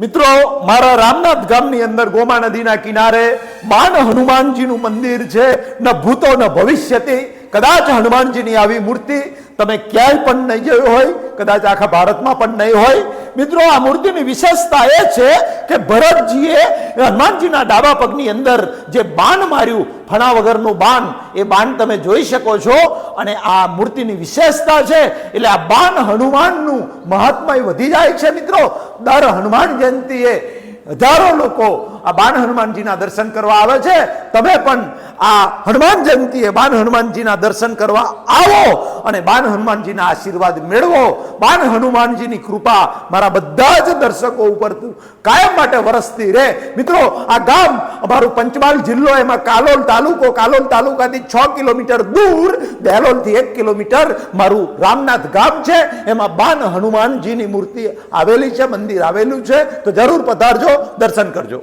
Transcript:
મિત્રો, મારા રામનાથ ગામની અંદર ગોમા નદીના કિનારે માન હનુમાનજીનું મંદિર છે. ન ભૂતો, ન ભવિષ્યથી કદાચ હનુમાનજીની આવી મૂર્તિ તમે ક્યાંય પણ નહીં જોઈ હોય, કદાચ આખા ભારતમાં પણ નહીં હોય. મિત્રો, આ મૂર્તિની વિશેષતા એ છે કે ભરતજીએ હનુમાનજીના ડાબા પગની અંદર જે બાણ માર્યું, ફણા વગરનું બાણ, એ બાણ તમે જોઈ શકો છો. અને આ મૂર્તિની વિશેષતા છે, એટલે આ બાણ હનુમાનનું મહાત્મય વધી જાય છે, મિત્રો. દર હનુમાન જયંતિએ હજારો લોકો આ બાણ હનુમાનજીના દર્શન કરવા આવે છે. તમે પણ આ હનુમાન જયંતિએ બાણ હનુમાનજીના દર્શન કરવા આવો અને બાણ હનુમાનજીના આશીર્વાદ મેળવો. બાણ હનુમાનજીની કૃપા મારા બધા જ દર્શકો ઉપર કાયમ માટે વરસતી રહે. મિત્રો, આ ગામ અમારું પંચમહાલ જિલ્લો, એમાં કાલોલ તાલુકો, કાલોલ તાલુકાથી છ કિલોમીટર દૂર, દહેલોલથી એક કિલોમીટર મારું રામનાથ ગામ છે. એમાં બાન હનુમાનજીની મૂર્તિ આવેલી છે, મંદિર આવેલું છે. તો જરૂર પધારજો, દર્શન કરજો.